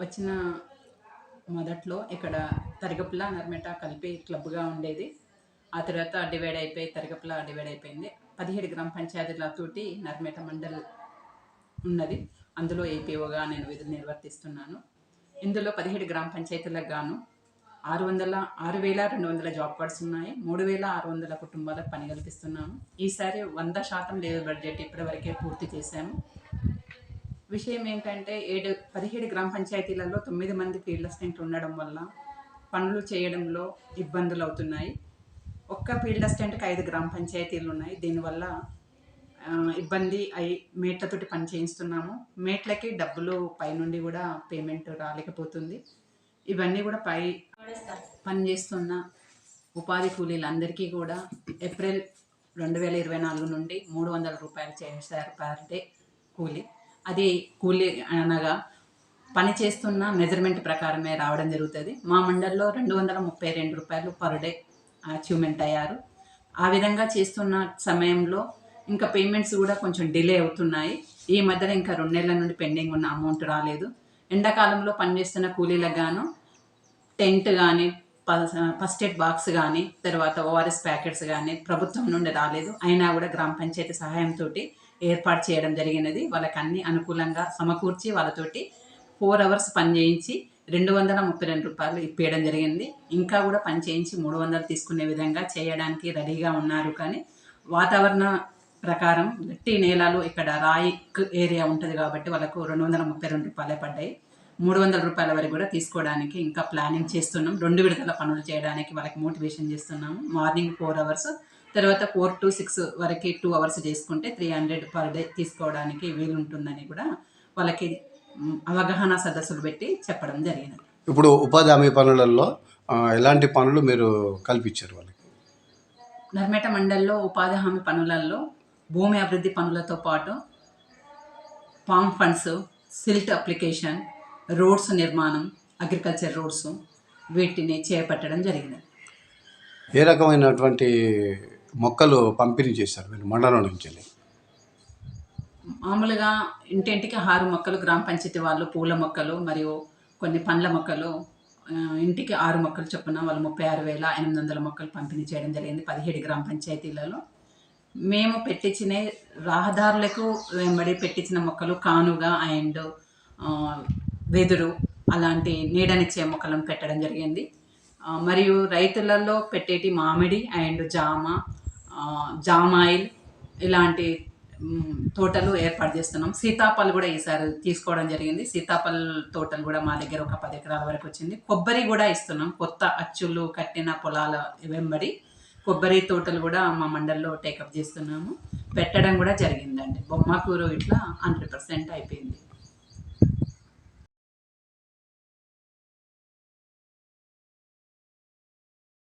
వచ్చిన మొదట్లో ఇక్కడ తరగపుల నర్మేట కలిపి క్లబ్గా ఉండేది. ఆ తర్వాత డివైడ్ అయిపోయి తరగపుల డివైడ్ అయిపోయింది. పదిహేడు గ్రామ పంచాయతీలతోటి నర్మేట మండల్ ఉన్నది. అందులో ఏపీఓగా నేను విధులు నిర్వర్తిస్తున్నాను. ఇందులో పదిహేడు గ్రామ పంచాయతీలకు గాను ఆరు వందల ఆరు వేల రెండు వందల జాబ్ కార్డ్స్ ఉన్నాయి. మూడు వేల ఆరు వందల కుటుంబాలకు పని కల్పిస్తున్నాము ఈసారి వంద శాతం లేబర్ బడ్జెట్ ఇప్పటివరకే పూర్తి చేశాము. విషయం ఏంటంటే ఏడు పదిహేడు గ్రామ పంచాయతీలలో తొమ్మిది మంది ఫీల్డ్ అసిస్టెంట్ ఉండడం వల్ల పనులు చేయడంలో ఇబ్బందులు అవుతున్నాయి. ఒక్క ఫీల్డ్ అసిస్టెంట్కి ఐదు గ్రామ పంచాయతీలు ఉన్నాయి. దీనివల్ల ఇబ్బంది అయి మేట్లతోటి పని చేయిస్తున్నాము. మేట్లకి డబ్బులు పైనుండి కూడా పేమెంట్ రాలేకపోతుంది. ఇవన్నీ కూడా పై పని చేస్తున్న ఉపాధి కూలీలందరికీ కూడా ఏప్రిల్ రెండు వేల ఇరవై నాలుగు నుండి మూడు వందల రూపాయలు చేశారు పర్ డే కూలీ. అది కూలీ అనగా పని చేస్తున్న మెజర్మెంట్ ప్రకారమే రావడం జరుగుతుంది. మా మండల్లో రెండు వందల ముప్పై రెండు రూపాయలు పర్ డే అచీవ్మెంట్ అయ్యారు. ఆ విధంగా చేస్తున్న సమయంలో ఇంకా పేమెంట్స్ కూడా కొంచెం డిలే అవుతున్నాయి. ఈ మధ్యన ఇంకా రెండు నెలల నుండి పెండింగ్ ఉన్న అమౌంట్ రాలేదు. ఎండాకాలంలో పనిచేస్తున్న కూలీలకు గాను టెంట్ కానీ ఫస్ట్ ఎయిడ్ బాక్స్ కానీ తర్వాత ఓఆర్ఎస్ ప్యాకెట్స్ కానీ ప్రభుత్వం నుండి రాలేదు. అయినా కూడా గ్రామ పంచాయతీ సహాయంతో ఏర్పాటు చేయడం జరిగినది. వాళ్ళకి అన్ని అనుకూలంగా సమకూర్చి వాళ్ళతోటి ఫోర్ అవర్స్ పని చేయించి రెండు వందల ముప్పై రెండు రూపాయలు ఇప్పేయడం జరిగింది. ఇంకా కూడా పని చేయించి మూడు వందలు తీసుకునే విధంగా చేయడానికి రెడీగా ఉన్నారు. కానీ వాతావరణ ప్రకారం గట్టి నేలలు ఇక్కడ రాయి ఏరియా ఉంటుంది కాబట్టి వాళ్ళకు రెండు వందల ముప్పై రెండు రూపాయలే పడ్డాయి. మూడు వందల రూపాయల వరకు కూడా తీసుకోవడానికి ఇంకా ప్లానింగ్ చేస్తున్నాం. రెండు విడతల పనులు చేయడానికి వాళ్ళకి మోటివేషన్ చేస్తున్నాము. మార్నింగ్ ఫోర్ అవర్స్ తర్వాత ఫోర్ టు సిక్స్ వరకు టూ అవర్స్ చేసుకుంటే త్రీ హండ్రెడ్ పర్ డే తీసుకోవడానికి వీలుంటుందని కూడా వాళ్ళకి అవగాహన సదస్సులు పెట్టి చెప్పడం జరిగినది ఇప్పుడు ఉపాధి హామీ పనులలో ఎలాంటి పనులు మీరు కల్పించారు వాళ్ళకి? నర్మేట మండల్లో ఉపాధి హామీ పనులలో భూమి అభివృద్ధి పనులతో పాటు farm ponds silt application roads నిర్మాణం అగ్రికల్చర్ రోడ్స్ వీటిని చేపట్టడం జరిగినది ఏ రకమైనటువంటి మొక్కలు పంపిణీ చేశారు మీరు మండలం నుంచి వెళ్ళి? మామూలుగా ఇంటింటికి ఆరు మొక్కలు గ్రామ పంచాయతీ వాళ్ళు పూల మొక్కలు మరియు కొన్ని పండ్ల మొక్కలు ఇంటికి ఆరు మొక్కలు చొప్పున వాళ్ళు ముప్పై ఆరు వేల ఎనిమిది వందల మొక్కలు పంపిణీ చేయడం జరిగింది పదిహేడు గ్రామ పంచాయతీలలో మేము పెట్టించిన రహదారులకు వెంబడి పెట్టించిన మొక్కలు కానుగా అండ్ వెదురు అలాంటి నీడనిచ్చే మొక్కలను పెట్టడం జరిగింది మరియు రైతులలో పెట్టేటి మామిడి అండ్ జామ జామాయిల్ ఇలాంటి తోటలు ఏర్పాటు చేస్తున్నాం. సీతాఫలం కూడా ఈసారి తీసుకోవడం జరిగింది. సీతాఫల్ తోటలు కూడా మా దగ్గర ఒక పది ఎకరాల వరకు వచ్చింది. కొబ్బరి కూడా ఇస్తున్నాం. కొత్త అచ్చులు కట్టిన పొలాల వెంబడి కొబ్బరి తోటలు కూడా మా మండల్లో టేకప్ చేస్తున్నాము. పెట్టడం కూడా జరిగిందండి. బొమ్మకూరు ఇట్లా హండ్రెడ్ పర్సెంట్ అయిపోయింది.